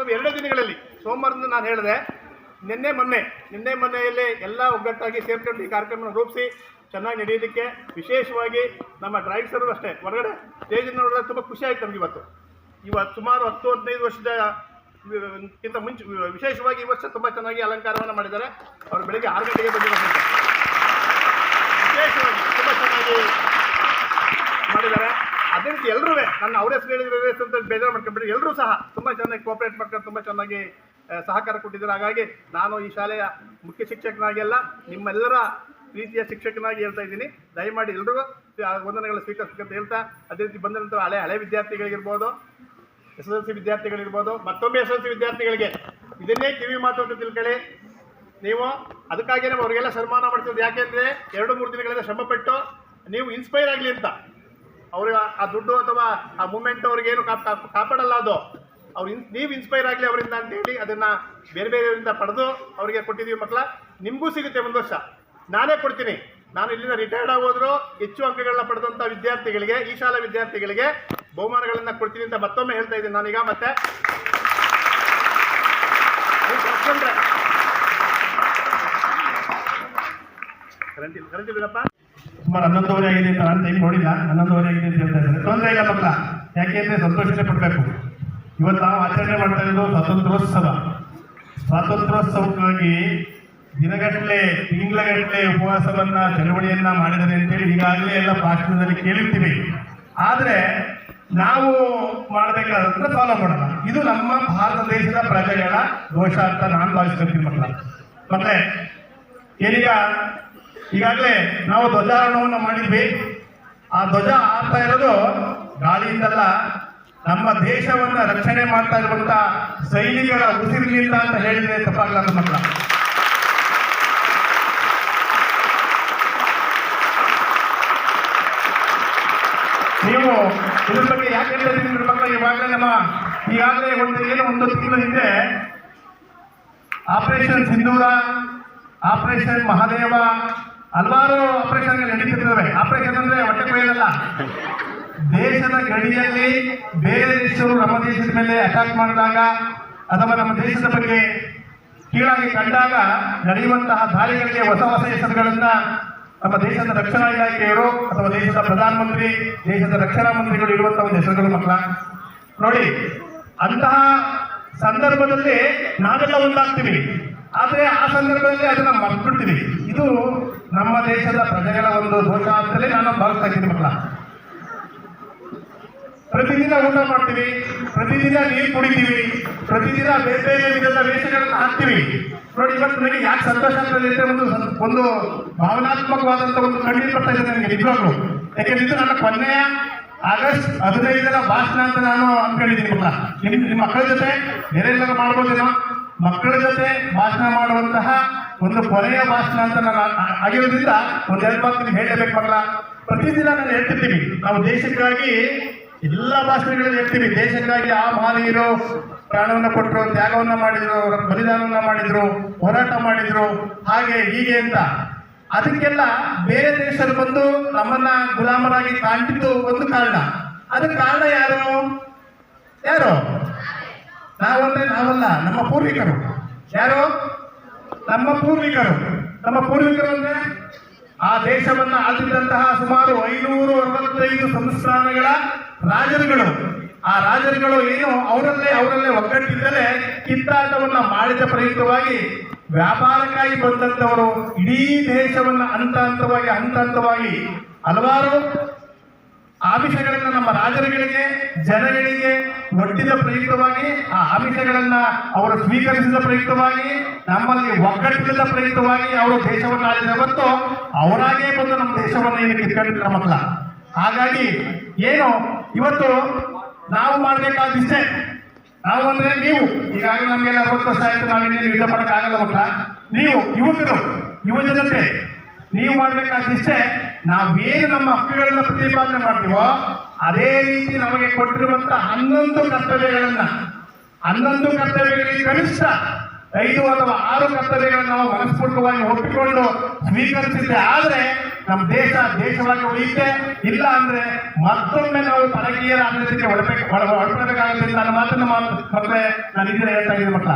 ನಾವು ಎರಡೇ ದಿನಗಳಲ್ಲಿ, ಸೋಮವಾರದಿಂದ ನಾನು ಹೇಳಿದೆ, ನಿನ್ನೆ ಮೊನ್ನೆ, ನಿನ್ನೆ ಮೊನ್ನೆಯಲ್ಲಿ ಎಲ್ಲ ಒಗ್ಗಟ್ಟಾಗಿ ಸೇರ್ಕೊಂಡು ಈ ಕಾರ್ಯಕ್ರಮ ರೂಪಿಸಿ, ಚೆನ್ನಾಗಿ ನಡೆಯೋದಕ್ಕೆ ವಿಶೇಷವಾಗಿ ನಮ್ಮ ಡ್ರೈವರ್ಸರು ಅಷ್ಟೇ, ಹೊರಗಡೆ ಸ್ಟೇಜಿನ ತುಂಬ ಖುಷಿ ಆಯ್ತು ಇವತ್ತು. ಇವತ್ತು ಸುಮಾರು ಹತ್ತು, ಹದಿನೈದು ವರ್ಷದ ಕ್ಕಿಂತ ಮುಂಚೆ, ವಿಶೇಷವಾಗಿ ಈ ವರ್ಷ ತುಂಬ ಚೆನ್ನಾಗಿ ಅಲಂಕಾರವನ್ನು ಮಾಡಿದ್ದಾರೆ. ಅವರು ಬೆಳಿಗ್ಗೆ ಆರು ಗಂಟೆಗೆ ಬಂದಿರೋದ್ರಿಂದ ವಿಶೇಷವಾಗಿ ತುಂಬ ಚೆನ್ನಾಗಿ ಮಾಡಿದ್ದಾರೆ ರೀತಿ ಎಲ್ಲರೂ ನನ್ನ ಅವರೇ ಹೆಸರು ಅಂತ ಬೇಜಾರು ಮಾಡ್ಕೊಂಡ್ಬಿಟ್ಟು ಎಲ್ಲರೂ ಸಹ ತುಂಬ ಚೆನ್ನಾಗಿ ಕೋಪರೇಟ್ ಮಾಡ್ಕೊಂಡು ತುಂಬ ಚೆನ್ನಾಗಿ ಸಹಕಾರ ಕೊಟ್ಟಿದ್ದಾರೆ. ಹಾಗಾಗಿ ನಾನು ಈ ಶಾಲೆಯ ಮುಖ್ಯ ಶಿಕ್ಷಕನಾಗಿ ಅಲ್ಲ, ನಿಮ್ಮೆಲ್ಲರ ಪ್ರೀತಿಯ ಶಿಕ್ಷಕನಾಗಿ ಹೇಳ್ತಾ ಇದ್ದೀನಿ. ದಯಮಾಡಿ ಎಲ್ರಿಗೂ ವಂದನೆಗಳು ಅಂತ ಹೇಳ್ತಾ, ಅದೇ ರೀತಿ ಬಂದ ನಂತರ ಹಳೆ ಹಳೆ ವಿದ್ಯಾರ್ಥಿಗಳಿಗಿರ್ಬೋದು ಎಸ್ ಎಸ್ ಎಲ್ ಸಿ ವಿದ್ಯಾರ್ಥಿಗಳಿರ್ಬೋದು, ಮತ್ತೊಮ್ಮೆ ಎಸ್ ಎಲ್ ಸಿ ವಿದ್ಯಾರ್ಥಿಗಳಿಗೆ ಇದನ್ನೇ ಕಿವಿ ಮಾತು ಅಂತ ತಿಳ್ಕೊಳ್ಳಿ. ನೀವು ಅದಕ್ಕಾಗಿಯೇ ಅವರಿಗೆಲ್ಲ ಸನ್ಮಾನ ಮಾಡ್ತಿರೋದು ಯಾಕೆಂದರೆ ಎರಡು, ಮೂರು ದಿನಗಳಿಂದ ಶ್ರಮಪಟ್ಟು ನೀವು ಇನ್ಸ್ಪೈರ್ ಆಗಲಿ ಅಂತ. ಅವ್ರಿಗೆ ಆ ದುಡ್ಡು ಅಥವಾ ಆ ಮೂಮೆಂಟ್ ಅವ್ರಿಗೇನು ಕಾಪ್ ಕಾಪ್- ಕಾಪಾಡಲ್ಲ ಅದು. ಅವ್ರು ಇನ್ ನೀವು ಇನ್ಸ್ಪೈರ್ ಆಗಲಿ ಅವರಿಂದ ಅಂತೇಳಿ ಅದನ್ನು ಬೇರೆ ಬೇರೆಯವರಿಂದ ಪಡೆದು ಅವರಿಗೆ ಕೊಟ್ಟಿದ್ದೀವಿ ಮಕ್ಕಳ ನಿಮಗೂ ಸಿಗುತ್ತೆ ಒಂದು ವರ್ಷ. ನಾನೇ ಕೊಡ್ತೀನಿ. ನಾನು ಇಲ್ಲಿಂದ ರಿಟೈರ್ಡ್ ಆಗೋದ್ರು ಹೆಚ್ಚು ಅಂಕಗಳನ್ನ ಪಡೆದಂಥ ವಿದ್ಯಾರ್ಥಿಗಳಿಗೆ, ಈ ಶಾಲಾ ವಿದ್ಯಾರ್ಥಿಗಳಿಗೆ ಬಹುಮಾನಗಳನ್ನು ಕೊಡ್ತೀನಿ ಅಂತ ಮತ್ತೊಮ್ಮೆ ಹೇಳ್ತಾ ಇದ್ದೀನಿ ನಾನೀಗ ಮತ್ತೆ. ಕರೆಂಟ್ ಇಲ್ಲ. ಕರೆಂಟ್ ಇಲ್ಲಪ್ಪ ಸುಮಾರು ಹನ್ನೊಂದುವರೆ ಆಗಿದೆ ಅಂತ ನಾನು ಟೈಮ್ ನೋಡಿಲ್ಲ. ಹನ್ನೊಂದುವರೆ ಆಗಿದೆ ಅಂತ ಹೇಳ್ತಾ ಇದ್ದಾರೆ. ತೊಂದರೆ ಇಲ್ಲ ಮಕ್ಕಳ ಯಾಕೆಂದ್ರೆ ಸಂತೋಷನೇ ಪಡಬೇಕು. ಇವತ್ತು ನಾವು ಆಚರಣೆ ಮಾಡ್ತಾ ಇರೋದು ಸ್ವಾತಂತ್ರ್ಯೋತ್ಸವ. ಸ್ವಾತಂತ್ರ್ಯೋತ್ಸವಕ್ಕಾಗಿ ದಿನಗಟ್ಟಲೆ, ತಿಂಗಳಗಟ್ಟಲೆ ಉಪವಾಸವನ್ನ, ಚಳವಳಿಯನ್ನ ಮಾಡಿದರೆ ಅಂತೇಳಿ ಈಗಾಗಲೇ ಎಲ್ಲ ಭಾಷಣದಲ್ಲಿ ಕೇಳಿರ್ತೀವಿ. ಆದರೆ ನಾವು ಮಾಡಬೇಕಾದ್ರೆ ಫಾಲೋ ಮಾಡೋಣ. ಇದು ನಮ್ಮ ಭಾರತ ದೇಶದ ಪ್ರಜೆಗಳ ದೋಷ ಅಂತ ನಾನು ಭಾವಿಸ್ಕೊಳ್ತೀನಿ ಮಕ್ಕಳ. ಮತ್ತೆ ಏನೀಗ ಈಗಾಗಲೇ ನಾವು ಧ್ವಜಾರೋಹಣವನ್ನು ಮಾಡಿದ್ವಿ. ಆ ಧ್ವಜ ಆಡ್ತಾ ಇರೋದು ಗಾಳಿಯಿಂದಲ್ಲ. ನಮ್ಮ ದೇಶವನ್ನ ರಕ್ಷಣೆ ಮಾಡ್ತಾ ಇರುವಂತ ಸೈನಿಕರ ಉಸಿರಿನಿಂದ ಅಂತ ಹೇಳಿದ್ರೆ ತಪ್ಪಾಗಲಾರ ಮಕ್ಕಳ. ನೀವು ಇದ್ರ ಬಗ್ಗೆ ಯಾಕೆ ಹೇಳ್ತಾ ಮಕ್ಕಳ ಇವಾಗಲೇ ನಮ್ಮ ಈಗಾಗಲೇ ಒಂದು ಏನು ಒಂದು ತಿಂಗಳ ಹಿಂದೆ ಆಪರೇಷನ್ ಸಿಂಧೂರ, ಆಪರೇಷನ್ ಮಹಾದೇವ ಹಲವಾರು ಆಪರೇಷನ್ ನಡೀತಿರ್ತವೆ ಆಪರೇಷನ್ ಅಂದ್ರೆ ಹೊಟ್ಟೆ ಕೊಯ್ಯಲ್ಲ. ದೇಶದ ಗಡಿಯಲ್ಲಿ ಬೇರೆ ದೇಶರು ನಮ್ಮ ದೇಶದ ಮೇಲೆ ಅಟ್ಯಾಕ್ ಮಾಡಿದಾಗ ಅಥವಾ ನಮ್ಮ ದೇಶದ ಬಗ್ಗೆ ಕೀಳಾಗಿ ಕಂಡಾಗ ನಡೆಯುವಂತಹ ದಾಳಿಗಳಿಗೆ ಹೊಸ ಹೊಸ ಹೆಸರುಗಳನ್ನ ನಮ್ಮ ದೇಶದ ರಕ್ಷಣಾ ಇಲಾಖೆಯವರು ಅಥವಾ ದೇಶದ ಪ್ರಧಾನಮಂತ್ರಿ, ದೇಶದ ರಕ್ಷಣಾ ಮಂತ್ರಿಗಳು ಇರುವಂತಹ ಒಂದು ಹೆಸರುಗಳು ಮಕ್ಕಳ. ನೋಡಿ, ಅಂತಹ ಸಂದರ್ಭದಲ್ಲಿ ನಾವೆಲ್ಲ ಒಂದಾಗ್ತೀವಿ. ಆದ್ರೆ ಆ ಸಂದರ್ಭದಲ್ಲಿ ಅದನ್ನ ಮರ್ತ್ಬಿಡ್ತೀವಿ. ಇದು ನಮ್ಮ ದೇಶದ ಪ್ರಜೆಗಳ ಒಂದು ದೋಷ ಅಂತಲೇ ನಾನು ಭಾವಿಸ್ತಾ ಮಕ್ಕಳ. ಪ್ರತಿದಿನ ಊಟ ಮಾಡ್ತೀವಿ, ಪ್ರತಿದಿನ ನೀರು ಕುಡಿತೀವಿ, ಪ್ರತಿದಿನ ಬೇರೆ ಬೇರೆ ವಿಧದ ವೇಷಗಳನ್ನು ಹಾಕ್ತೀವಿ. ನೋಡಿ, ಇವತ್ತು ನನಗೆ ಯಾಕೆ ಸಂತೋಷ ಆಗ್ತದೆ ಒಂದು ಒಂದು ಭಾವನಾತ್ಮಕವಾದಂತ ಒಂದು ಕಣ್ಣೀರು ಬರ್ತಾ ಇದೆ ನನಗೆ, ನಿಜವಾಗ್ಲು. ಯಾಕೆಂದ್ರೆ ಇದು ನನ್ನ ಕೊನೆಯ ಆಗಸ್ಟ್ ಹದಿನೈದರ ಭಾಷಣ ಅಂತ ನಾನು ಅನ್ಕೊಂಡಿದ್ದೀನಿ ಮಕ್ಕಳ. ನಿಮ್ ನಿಮ್ಮ ಮಕ್ಕಳ ಜೊತೆ ಬೇರೆ ಎಲ್ಲರೂ ಮಾಡ್ಬೋದೇನೋ, ಮಕ್ಕಳ ಜೊತೆ ಭಾಷಣ ಮಾಡುವಂತಹ ಒಂದು ಕೊನೆಯ ಭಾಷಣ ಅಂತ ನಾನು ಆಗಿರೋದ್ರಿಂದ ಆಗಿರೋದ್ರಿಂದ ಎರಡು ಮಾತು ನಿಮ್ಗೆ ಹೇಳಬೇಕು ಪ್ರತಿದಿನ ನಾನು ಹೇಳ್ತಿರ್ತೀನಿ. ನಾವು ದೇಶಕ್ಕಾಗಿ ಎಲ್ಲ ಭಾಷಣಗಳಲ್ಲಿ ಹೇಳ್ತೀವಿ. ದೇಶಕ್ಕಾಗಿ ಆ ಮಹನೀಯರು ಪ್ರಾಣವನ್ನ ಕೊಟ್ಟರು ತ್ಯಾಗವನ್ನ ಮಾಡಿದ್ರು, ಬಲಿದಾನವನ್ನ ಮಾಡಿದ್ರು, ಹೋರಾಟ ಮಾಡಿದ್ರು. ಹಾಗೆ ಹೀಗೆ ಅಂತ. ಅದಕ್ಕೆಲ್ಲ ಬೇರೆ ದೇಶದಲ್ಲಿ ಬಂದು ನಮ್ಮನ್ನ ಗುಲಾಮರಾಗಿ ಕಾಣ್ತಿದ್ದು ಒಂದು ಕಾರಣ. ಅದಕ್ಕೆ ಕಾರಣ ಯಾರು? ಯಾರು? ನಾವಂದ್ರೆ ನಾವಲ್ಲ, ನಮ್ಮ ಪೂರ್ವಿಕರು. ಯಾರು? ನಮ್ಮ ಪೂರ್ವಿಕರು. ನಮ್ಮ ಪೂರ್ವಿಕರು ಅಂದ್ರೆ ಆ ದೇಶವನ್ನ ಆಳಿದಂತಹ ಸುಮಾರು ಐನೂರು ಅರವತ್ತೈದು ಸಂಸ್ಥಾನಗಳ ರಾಜರುಗಳು. ಆ ರಾಜರುಗಳು ಏನು ಅವರಲ್ಲೇ ಅವರಲ್ಲೇ ಒಗ್ಗಟ್ಟಿದ್ದಲೇ ಕಿತ್ತಾಟವನ್ನ ಮಾಡಿದ ಪ್ರಯುಕ್ತವಾಗಿ ವ್ಯಾಪಾರಕ್ಕಾಗಿ ಬಂದಂತವರು ಇಡೀ ದೇಶವನ್ನ ಹಂತ ಹಂತವಾಗಿ ಹಂತ ಹಂತವಾಗಿ ಹಲವಾರು ಆಮಿಷಗಳನ್ನ ನಮ್ಮ ರಾಜರುಗಳಿಗೆ, ಜನಗಳಿಗೆ ಒಟ್ಟಿದ ಪ್ರಯುಕ್ತವಾಗಿ, ಆ ಆಮಿಷಗಳನ್ನ ಅವರು ಸ್ವೀಕರಿಸಿದ ಪ್ರಯುಕ್ತವಾಗಿ, ನಮ್ಮಲ್ಲಿ ಒಗ್ಗಟ್ಟಿಲ್ಲದ ಪ್ರಯುಕ್ತವಾಗಿ ಅವರು ದೇಶವನ್ನು ಆಳಿದ ಮತ್ತು ಅವರಾಗೇ ಬಂದು ನಮ್ಮ ದೇಶವನ್ನು ಏನು ಕಿತ್ಕೊಂಡಿಲ್ಲ ನಮ್ಮಲ್ಲ ಹಾಗಾಗಿ ಏನು, ಇವತ್ತು ನಾವು ಮಾಡಬೇಕಾದಿಷ್ಟೇ. ನಾವು ಅಂದ್ರೆ ನೀವು. ಈಗಾಗಲೇ ನಮಗೆಲ್ಲ ಅರವತ್ತು ವರ್ಷ ಆಯ್ತು, ನಾವೇನೇನು ಯುದ್ಧ ಮಾಡೋಕ್ಕಾಗಲ್ಲ ಮಕ್ಕಳ. ನೀವು ಯುವಕರು ಯುವ ಜನತೆ ನೀವು ಮಾಡ್ಬೇಕಾದಿಷ್ಟೇ. ನಾವೇನು ನಮ್ಮ ಹಕ್ಕುಗಳನ್ನ ಪ್ರತಿಪಾದನೆ ಮಾಡ್ತೀವೋ ಅದೇ ರೀತಿ ನಮಗೆ ಕೊಟ್ಟಿರುವಂತ ಹನ್ನೊಂದು ಕರ್ತವ್ಯಗಳನ್ನ, ಹನ್ನೊಂದು ಕರ್ತವ್ಯಗಳಿಗೆ ಕನಿಷ್ಠ ಐದು ಅಥವಾ ಆರು ಕರ್ತವ್ಯಗಳನ್ನು ನಾವು ಮನಸ್ಪೂರ್ವಕವಾಗಿ ಒಪ್ಪಿಕೊಂಡು ಸ್ವೀಕರಿಸಿದ್ದೆ ಆದ್ರೆ ನಮ್ಮ ದೇಶ ದೇಶವಾಗಿ ಉಳಿಯುತ್ತೆ. ಇಲ್ಲ ಅಂದ್ರೆ ಮತ್ತೊಮ್ಮೆ ನಾವು ಪರಕೀಯರ ಆಡಳಿತಕ್ಕೆ ಒಳಪೆ- ಒಳ- ಒಳಪಡಬೇಕಾಗುತ್ತೆ ನನ್ನ ಮಾತ್ರ ಮಾತು ಮಕ್ಕಳೇ ನಾನು ಇದನ್ನ ಹೇಳ್ತಾ ಇದ್ದೀನಿ ಮಕ್ಕಳ.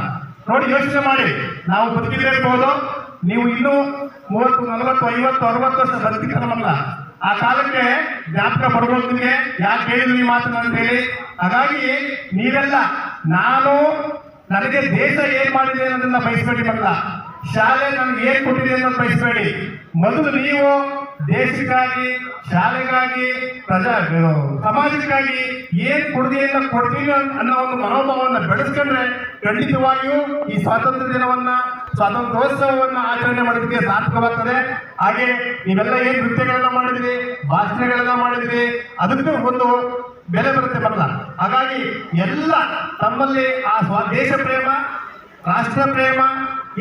ನೋಡಿ ಯೋಚನೆ ಮಾಡಿ. ನಾವು ಬದುಕಿದ್ರೆ ಇರ್ಬೋದು ನೀವು ಇನ್ನೂ ಮೂವತ್ತು, ನಲವತ್ತು, ಐವತ್ತು ಅರವತ್ತು ವರ್ಷ ಮಕ್ಕಳ ಆ ಕಾಲಕ್ಕೆ ಜಾತ್ರೆ ಬರ್ಬೋದು ಯಾಕೆ ಹೇಳಿದ್ರಿ ಈ ಮಾತನ್ನ ಅಂತ ಹೇಳಿ ಹಾಗಾಗಿ ನೀವೆಲ್ಲ, ನಾನು, ನನಗೆ ದೇಶ ಏನ್ ಮಾಡಿದೆ ಅನ್ನೋದನ್ನ ಬಯಸಬೇಡಿ ಮಕ್ಕಳ. ಶಾಲೆ ನಮ್ಗೆ ಏನ್ ಕೊಟ್ಟಿದೆ ಅಂತ ಬಯಸಬೇಡಿ. ಮೊದಲು ನೀವು ದೇಶಕ್ಕಾಗಿ, ಶಾಲೆಗಾಗಿ, ಪ್ರಜಾ ಸಮಾಜಕ್ಕಾಗಿ ಏನ್ ಅಂತ ಕೊಡ್ತೀವಿ ಅನ್ನೋ ಒಂದು ಮನೋಭಾವವನ್ನು ಬೆಳೆಸ್ಕೊಂಡ್ರೆ ಖಂಡಿತವಾಗಿಯೂ ಈ ಸ್ವಾತಂತ್ರ್ಯ ದಿನವನ್ನ, ಸ್ವಾತಂತ್ರ್ಯೋತ್ಸವವನ್ನ ಆಚರಣೆ ಮಾಡೋದಕ್ಕೆ ಸಾರ್ಥಕವಾಗ್ತದೆ. ಹಾಗೆ ನೀವೆಲ್ಲ ಏನ್ ನೃತ್ಯಗಳನ್ನ ಮಾಡಿದ್ರಿ, ಭಾಷಣಗಳನ್ನ ಮಾಡಿದ್ರಿ, ಅದಕ್ಕೂ ಒಂದು ಬೆಲೆ ಬರುತ್ತೆ ಬರಲ್ಲ ಹಾಗಾಗಿ ಎಲ್ಲ ತಮ್ಮಲ್ಲಿ ಆ ಸ್ವ, ದೇಶ ಪ್ರೇಮ, ರಾಷ್ಟ್ರ ಪ್ರೇಮ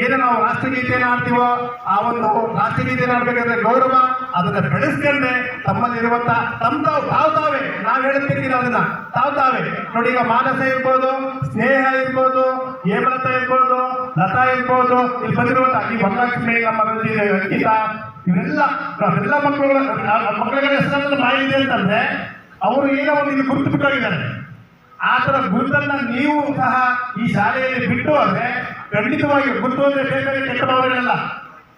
ಏನು ನಾವು ರಾಷ್ಟ್ರಗೀತೆಯನ್ನು ಆಡ್ತೀವೋ ಆ ಒಂದು ರಾಷ್ಟ್ರಗೀತೆಯನ್ನು ಆಡ್ಬೇಕಾದ್ರೆ ಗೌರವ, ಅದನ್ನ ಬೆಳೆಸ್ಕೊಂಡ್ರೆ ತಮ್ಮಲ್ಲಿರುವಂತ ತಮ್ಮ ತಾವು ತಾವ್ ತಾವೇ ನಾವ್ ಹೇಳುತ್ತಿರ್ತೀರ ಅದನ್ನ. ತಾವ್ ತಾವೇ ನೋಡಿ, ಈಗ ಮಾನಸ ಇರ್ಬೋದು, ಸ್ನೇಹ ಇರ್ಬೋದು, ಹೇಮಲತ ಇರ್ಬೋದು, ಲತಾ ಇರ್ಬೋದು, ಇಲ್ಲಿ ಬಂದಿರುವಂತ ಈ ವರಲಕ್ಷ್ಮಿ, ನಮ್ಮ ಅಂಕಿತ ಇವೆಲ್ಲ ಎಲ್ಲ ಮಕ್ಕಳು ಮಕ್ಕಳ ಹೆಸರನ್ನು ಮಾಡಿದೆ ಅಂತಂದ್ರೆ, ಅವರು ಏನೋ ಒಂದು ಇಲ್ಲಿ ಗುರುತು ಬಿಟ್ಟೋಗಿದ್ದಾರೆ. ಆ ಥರ ಗುರುತನ್ನ ನೀವು ಸಹ ಈ ಶಾಲೆಯಲ್ಲಿ ಬಿಟ್ಟು ಹೋದ್ರೆ ಖಂಡಿತವಾಗಿ ಗುರುತು ಅಂದ್ರೆ ಬೇರೆ ಕೆಟ್ಟ ಭಾವನೆಗಳಲ್ಲ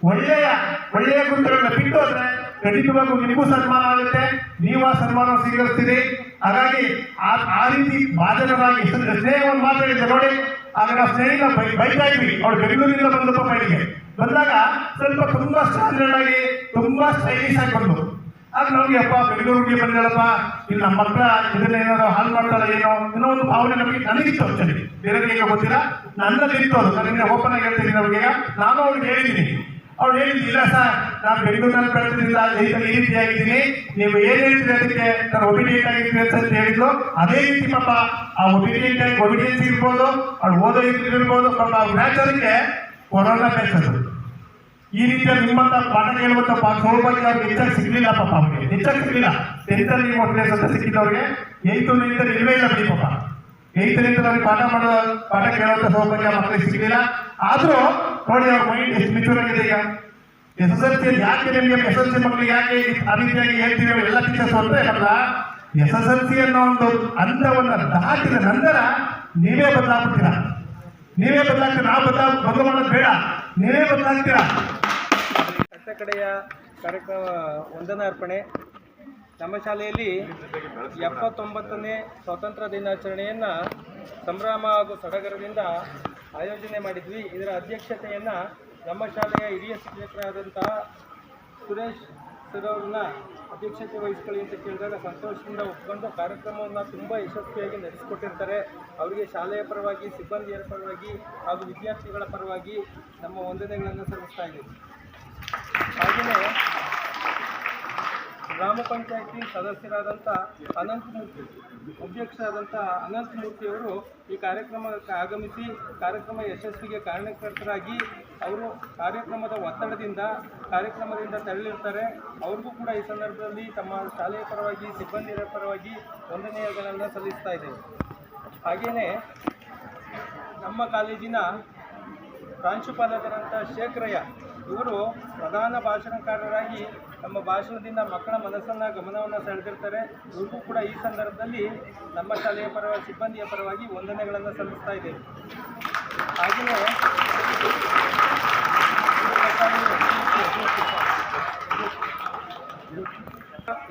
ಒಳ್ಳೆಯ ಒಳ್ಳೆಯ ಗುರುತುಗಳನ್ನ ಬಿಟ್ಟು ಹೋದ್ರೆ ಖಂಡಿತವಾಗೂ ನಿಮಗೂ ಸನ್ಮಾನ ಆಗುತ್ತೆ. ನೀವು ಆ ಸನ್ಮಾನ ಸ್ವೀಕರಿಸ್ತೀರಿ. ಹಾಗಾಗಿ ಆ ರೀತಿ ಬಾಧಕರಾಗಿ ಸ್ನೇಹವನ್ನು ಮಾತಾಡಿದ್ದೆ ನೋಡಿ. ಆಗ ನಾವು ಸ್ನೇಹಿತ ಬೈತಾ ಇದ್ವಿ. ಅವಳು ಬೆಂಗಳೂರಿಂದ ಬಂದಪ್ಪ ಮೈಲಿಗೆ ಬಂದಾಗ ಸ್ವಲ್ಪ ತುಂಬಾ ಸ್ಟ್ಯಾಂಡರ್ಡ್ ಆಗಿ, ತುಂಬಾ ಸ್ಟೈಲಿಶ್ ಆಗಿ ಬಂದು ಆಗ ನಮ್ಗೆ ಅಪ್ಪ ಬೆಂಗಳೂರಿಗೆ ಬಂದಳಪ್ಪ ಇಲ್ಲಿ ನಮ್ಮ ಮಕ್ಕಳ ಇದನ್ನ ಏನಾದ್ರು ಮಾಡ್ತಾರ ಏನೋ ಏನೋ ಒಂದು ಭಾವನೆ ನಮಗೆ ನನಗಿತ್ತು ಆಕ್ಚುಲಿ ಈಗ ಗೊತ್ತಿಲ್ಲ. ನನ್ನಲ್ಲಿ ಇತ್ತು ಅದು. ಓಪನ್ ಆಗಿ ಹೇಳ್ತೀನಿ ನಮಗೆ ನಾನು ಅವ್ರಿಗೆ ಹೇಳಿದ್ದೀನಿ. ಅವ್ರು ಹೇಳಿದ್ದು, ಇಲ್ಲ ಸರ್, ನಾನು ಬೆಂಗಳೂರಿನಲ್ಲಿ ಬೆಳೆದಿಲ್ಲ ಈ ತರ ಈ ರೀತಿ ಆಗಿದ್ದೀನಿ. ನೀವು ಏನ್ ಹೇಳ್ತೀರಿ ಅದಕ್ಕೆ? ನಾನು ಒಬಿಡಿಯೆಂಟ್ ಆಗಿದ್ದೀನಿ ಅಂತ ಹೇಳಿದ್ರು ಅದೇ ರೀತಿ ಪಾಪ, ಆ ಒಬಿಡಿಯೆಂಟ್ ಆಗಿ ಒಬಿಡಿಯನ್ಸ್ ಇರ್ಬೋದು. ಅವ್ರು ಓದೋ ಇರ್ಬೋದು. ಪಾಪ ಮ್ಯಾಚರ್ಗೆ ಕೊರೋನಾ ಬೇಕದು ಈ ರೀತಿಯ ನಿಮ್ಮಂತ ಪಾಠ ಕೇಳುವಂತ ಸೌಭಾಗ್ಯ ನಿಜ ಸಿಗ್ಲಿಲ್ಲ ಪಾಪ ಅವ್ರಿಗೆ. ಹೆಚ್ಚಾಗಿ ಸಿಗ್ಲಿಲ್ಲ. ಟೆಂತಲ್ಲಿ ಮೊದಲನೇ ಸತ ಸಿಕ್ಕಿದವ್ರಿಗೆ ಏಯ್ತು ನಿಂತ ಇಲ್ವೇ ಇಲ್ಲ ಬಿಡಿ ಪಾಪ. ಏಯ್ತ್ ನಿಂತ ಪಾಠ ಮಾಡೋ, ಪಾಠ ಕೇಳುವಂತ ಸೌಭಾಗ್ಯ ಮಕ್ಕಳಿಗೆ ಸಿಗ್ಲಿಲ್ಲ. ಆದ್ರೂ ನೋಡಿ ಅವ್ರ ಮೈಂಡ್ ಎಷ್ಟು ಮೆಚೂರ್ ಆಗಿದೆ ಈಗ. ಎಸ್ ಎಸ್ ಎಲ್ ಸಿ ಯಾಕೆ ನಿಮಗೆ ಎಸ್ ಎಲ್ ಸಿ ಮಕ್ಕಳಿಗೆ ಯಾಕೆ ಆ ರೀತಿಯಾಗಿ ಹೇಳ್ತೀವಿ ಎಲ್ಲ ಟೀಚರ್ಸ್ ಅಂದ್ರೆ ಅಲ್ಲ ಎಸ್ ಎಸ್ ಎಲ್ ಸಿ ಅನ್ನೋ ಒಂದು ಹಂತವನ್ನ ದಾಟಿದ ನಂತರ ನೀವೇ ಬದಲಾಗ್ತೀರಾ ನೀವೇ ಬದಲಾಗ್ತೀರಾ? ನಾವು ಬದಲಾ ಬದಲು ಮಾಡೋದು ಬೇಡ. ನೀವೇ ಕಟ್ಟ ಕಡೆಯ ಕಾರ್ಯಕ್ರಮ ವಂದನಾರ್ಪಣೆ ನಮ್ಮ ಶಾಲೆಯಲ್ಲಿ ಎಪ್ಪತ್ತೊಂಬತ್ತನೇ ಸ್ವಾತಂತ್ರ್ಯ ದಿನಾಚರಣೆಯನ್ನು ಸಂಭ್ರಮ ಹಾಗೂ ಸಡಗರದಿಂದ ಆಯೋಜನೆ ಮಾಡಿದ್ವಿ. ಇದರ ಅಧ್ಯಕ್ಷತೆಯನ್ನು ನಮ್ಮ ಶಾಲೆಯ ಹಿರಿಯ ಶಿಕ್ಷಕರಾದಂತಹ ಸುರೇಶ್ ಸರ್ ಅವ್ರನ್ನ ಅಧ್ಯಕ್ಷತೆ ವಹಿಸ್ಕೊಳ್ಳಿ ಅಂತ ಕೇಳಿದಾಗ ಸಂತೋಷದಿಂದ ಒಪ್ಕೊಂಡು ಕಾರ್ಯಕ್ರಮವನ್ನು ತುಂಬ ಯಶಸ್ವಿಯಾಗಿ ನಡೆಸಿಕೊಟ್ಟಿರ್ತಾರೆ. ಅವರಿಗೆ ಶಾಲೆಯ ಪರವಾಗಿ ಸಿಬ್ಬಂದಿಯರ ಪರವಾಗಿ ಹಾಗೂ ವಿದ್ಯಾರ್ಥಿಗಳ ಪರವಾಗಿ ನಮ್ಮ ವಂದನೆಗಳನ್ನು ಸಲ್ಲಿಸ್ತಾ ಇದ್ದೀವಿ ಹಾಗೆಯೇ ಗ್ರಾಮ ಪಂಚಾಯಿತಿ ಸದಸ್ಯರಾದಂಥ ಅನಂತಮೂರ್ತಿ ಅಧ್ಯಕ್ಷರಾದಂಥ ಅನಂತಮೂರ್ತಿಯವರು ಈ ಕಾರ್ಯಕ್ರಮಕ್ಕೆ ಆಗಮಿಸಿ, ಕಾರ್ಯಕ್ರಮ ಯಶಸ್ವಿಗೆ ಕಾರಣಕರ್ತರಾಗಿ ಅವರು ಕಾರ್ಯಕ್ರಮದ ಒತ್ತಡದಿಂದ, ಕಾರ್ಯಕ್ರಮದಿಂದ ತೆರಳಿರ್ತಾರೆ. ಅವ್ರಿಗೂ ಕೂಡ ಈ ಸಂದರ್ಭದಲ್ಲಿ ತಮ್ಮ ಶಾಲೆಯ ಪರವಾಗಿ, ಸಿಬ್ಬಂದಿಯ ಪರವಾಗಿ ವಂದನೆಯಗಳನ್ನು ಸಲ್ಲಿಸ್ತಾ ಇದ್ದೇವೆ. ಹಾಗೆಯೇ ನಮ್ಮ ಕಾಲೇಜಿನ ಪ್ರಾಂಶುಪಾಲಕರಂಥ ಶೇಖರಯ್ಯ ಇವರು ಪ್ರಧಾನ ಭಾಷಣಕಾರರಾಗಿ ತಮ್ಮ ಭಾಷಣದಿಂದ ಮಕ್ಕಳ ಮನಸ್ಸನ್ನು, ಗಮನವನ್ನು ಸೆಳೆದಿರ್ತಾರೆ. ಇವರಿಗೂ ಕೂಡ ಈ ಸಂದರ್ಭದಲ್ಲಿ ನಮ್ಮ ಶಾಲೆಯ ಪರವಾಗಿ ಸಿಬ್ಬಂದಿಯ ಪರವಾಗಿ ವಂದನೆಗಳನ್ನು ಸಲ್ಲಿಸ್ತಾ ಇದೆ ಹಾಗೆಯೇ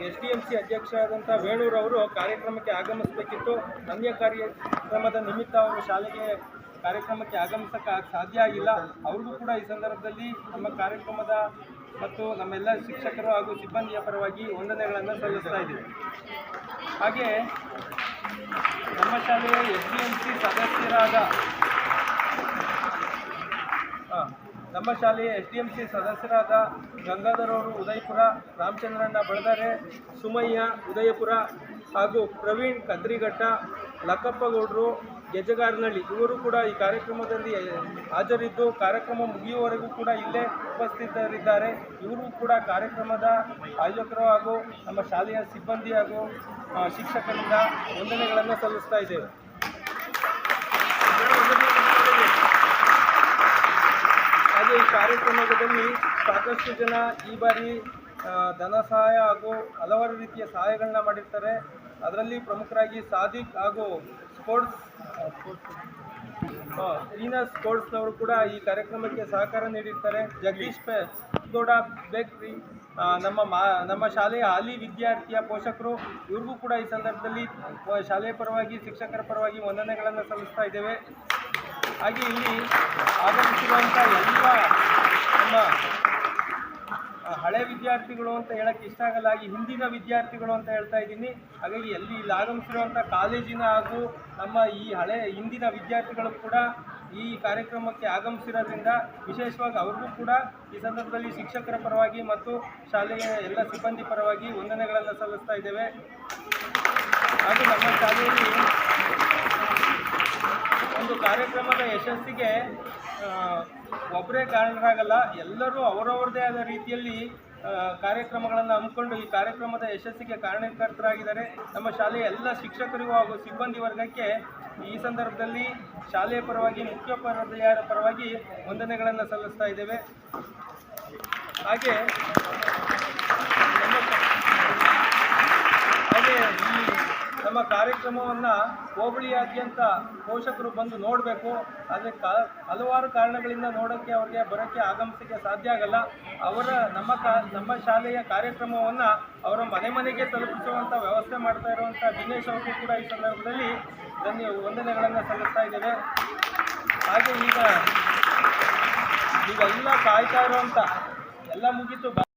ಎಸ್ ಡಿ ಎಂ ಸಿ ಅಧ್ಯಕ್ಷರಾದಂಥ ವೇಣೂರವರು ಕಾರ್ಯಕ್ರಮಕ್ಕೆ ಆಗಮಿಸಬೇಕಿತ್ತು. ಅನ್ಯ ಕಾರ್ಯಕ್ರಮದ ನಿಮಿತ್ತ ಅವರು ಶಾಲೆಗೆ ಕಾರ್ಯಕ್ರಮಕ್ಕೆ ಆಗಮಿಸಕ್ಕೆ ಸಾಧ್ಯ ಆಗಿಲ್ಲ. ಅವ್ರಿಗೂ ಕೂಡ ಈ ಸಂದರ್ಭದಲ್ಲಿ ನಮ್ಮ ಕಾರ್ಯಕ್ರಮದ ಮತ್ತು ನಮ್ಮೆಲ್ಲ ಶಿಕ್ಷಕರು ಹಾಗೂ ಸಿಬ್ಬಂದಿಯ ಪರವಾಗಿ ವಂದನೆಗಳನ್ನು ಸಲ್ಲಿಸ್ತಾ ಇದ್ದೀವಿ. ಹಾಗೆ ನಮ್ಮ ಶಾಲೆಯ ಎಸ್ ಡಿ ಎಂ ಸಿ ಸದಸ್ಯರಾದ ನಮ್ಮ ಶಾಲೆಯ ಎಸ್ ಡಿ ಎಂ ಸಿ ಸದಸ್ಯರಾದ ಗಂಗಾಧರವರು ಉದಯಪುರ, ರಾಮಚಂದ್ರಣ್ಣ ಬಳದರೆ, ಸುಮಯ್ಯ ಉದಯಪುರ ಹಾಗೂ ಪ್ರವೀಣ್ ಕದ್ರಿಘಟ್ಟ, ಲಕ್ಕಪ್ಪಗೌಡರು ಗೆಜಗಾರನಹಳ್ಳಿ ಇವರು ಕೂಡ ಈ ಕಾರ್ಯಕ್ರಮದಲ್ಲಿ ಹಾಜರಿದ್ದು ಕಾರ್ಯಕ್ರಮ ಮುಗಿಯುವವರೆಗೂ ಕೂಡ ಇಲ್ಲೇ ಉಪಸ್ಥಿತರಿದ್ದಾರೆ. ಇವರು ಕೂಡ ಕಾರ್ಯಕ್ರಮದ ಆಯೋಜಕರು ಹಾಗೂ ನಮ್ಮ ಶಾಲೆಯ ಸಿಬ್ಬಂದಿ ಹಾಗೂ ಶಿಕ್ಷಕರಿಂದ ವಂದನೆಗಳನ್ನು ಸಲ್ಲಿಸ್ತಾ ಇದ್ದೇವೆ. ಹಾಗೆ ಈ ಕಾರ್ಯಕ್ರಮದಲ್ಲಿ ಸಾಕಷ್ಟು ಜನ ಈ ಬಾರಿ ಧನ ಸಹಾಯ ಹಾಗೂ ಹಲವಾರು ರೀತಿಯ ಸಹಾಯಗಳನ್ನ ಮಾಡಿರ್ತಾರೆ. ಅದರಲ್ಲಿ ಪ್ರಮುಖರಾಗಿ ಸಾದಿಕ್ ಹಾಗೂ ಸ್ಪೋರ್ಟ್ಸ್ ವೀನಸ್ ಸ್ಪೋರ್ಟ್ಸ್ನವರು ಕೂಡ ಈ ಕಾರ್ಯಕ್ರಮಕ್ಕೆ ಸಹಕಾರ ನೀಡಿರ್ತಾರೆ. ಜಗದೀಶ್ ದೊಡ್ಡ ಬೇಕ್ರಿ ನಮ್ಮ ಮಾ, ನಮ್ಮ ಶಾಲೆಯ ಹಾಲಿ ವಿದ್ಯಾರ್ಥಿಯ ಪೋಷಕರು, ಇವ್ರಿಗೂ ಕೂಡ ಈ ಸಂದರ್ಭದಲ್ಲಿ ಶಾಲೆಯ ಪರವಾಗಿ, ಶಿಕ್ಷಕರ ಪರವಾಗಿ ವಂದನೆಗಳನ್ನು ಸಲ್ಲಿಸ್ತಾ ಇದ್ದೇವೆ. ಹಾಗೆ ಇಲ್ಲಿ ಆಗಮಿಸಿರುವಂಥ ಎಲ್ಲ ನಮ್ಮ ಹಳೆ ವಿದ್ಯಾರ್ಥಿಗಳು ಅಂತ ಹೇಳಕ್ಕೆ ಇಷ್ಟ ಆಗಲ್ಲ, ಹಾಗೆ ಹಿಂದಿನ ವಿದ್ಯಾರ್ಥಿಗಳು ಅಂತ ಹೇಳ್ತಾ ಇದ್ದೀನಿ. ಹಾಗಾಗಿ ಎಲ್ಲಿ ಇಲ್ಲಿ ಆಗಮಿಸಿರುವಂಥ ಕಾಲೇಜಿನ ಹಾಗೂ ನಮ್ಮ ಈ ಹಳೆ ಹಿಂದಿನ ವಿದ್ಯಾರ್ಥಿಗಳು ಕೂಡ ಈ ಕಾರ್ಯಕ್ರಮಕ್ಕೆ ಆಗಮಿಸಿರೋದ್ರಿಂದ ವಿಶೇಷವಾಗಿ ಅವ್ರಿಗೂ ಕೂಡ ಈ ಸಂದರ್ಭದಲ್ಲಿ ಶಿಕ್ಷಕರ ಪರವಾಗಿ ಮತ್ತು ಶಾಲೆಯ ಎಲ್ಲ ಸಿಬ್ಬಂದಿ ಪರವಾಗಿ ವಂದನೆಗಳನ್ನು ಸಲ್ಲಿಸ್ತಾ ಇದ್ದೇವೆ. ಹಾಗೂ ನಮ್ಮ ಶಾಲೆಯಲ್ಲಿ ಒಂದು ಕಾರ್ಯಕ್ರಮದ ಯಶಸ್ಸಿಗೆ ಒಬ್ಬರೇ ಕಾರಣರಾಗಲ್ಲ, ಎಲ್ಲರೂ ಅವರವರದೇ ಆದ ರೀತಿಯಲ್ಲಿ ಕಾರ್ಯಕ್ರಮಗಳನ್ನು ಹಮ್ಮಿಕೊಂಡು ಈ ಕಾರ್ಯಕ್ರಮದ ಯಶಸ್ಸಿಗೆ ಕಾರಣಕರ್ತರಾಗಿದ್ದಾರೆ. ನಮ್ಮ ಶಾಲೆಯ ಎಲ್ಲ ಶಿಕ್ಷಕರಿಗೂ ಹಾಗೂ ಸಿಬ್ಬಂದಿ ವರ್ಗಕ್ಕೆ ಈ ಸಂದರ್ಭದಲ್ಲಿ ಶಾಲೆಯ ಪರವಾಗಿ, ಮುಖ್ಯೋಪಾಧ್ಯಾಯರ ಪರವಾಗಿ ವಂದನೆಗಳನ್ನು ಸಲ್ಲಿಸ್ತಾ ಇದ್ದೇವೆ. ಹಾಗೆ ಹಾಗೆ ಈ ನಮ್ಮ ಕಾರ್ಯಕ್ರಮವನ್ನು ಹೋಬಳಿಯಾದ್ಯಂತ ಪೋಷಕರು ಬಂದು ನೋಡಬೇಕು. ಆದರೆ ಕ, ಹಲವಾರು ಕಾರಣಗಳಿಂದ ನೋಡೋಕ್ಕೆ ಅವರಿಗೆ ಬರೋಕ್ಕೆ ಆಗಮಿಸೋಕ್ಕೆ ಸಾಧ್ಯ ಆಗಲ್ಲ. ಅವರ ನಮ್ಮ ಕಾ, ನಮ್ಮ ಶಾಲೆಯ ಕಾರ್ಯಕ್ರಮವನ್ನು ಅವರ ಮನೆ ಮನೆಗೆ ತಲುಪಿಸುವಂಥ ವ್ಯವಸ್ಥೆ ಮಾಡ್ತಾ ಇರುವಂಥ ದಿನೇಶ್ ಅವರು ಕೂಡ ಈ ಸಂದರ್ಭದಲ್ಲಿ ಧನ್ಯ, ವಂದನೆಗಳನ್ನು ಸಲ್ಲಿಸ್ತಾ ಇದ್ದೇವೆ. ಹಾಗೆ ಈಗ ಈಗೆಲ್ಲ ಕಾಯ್ತಾ ಇರುವಂಥ ಎಲ್ಲ ಮುಗೀತು.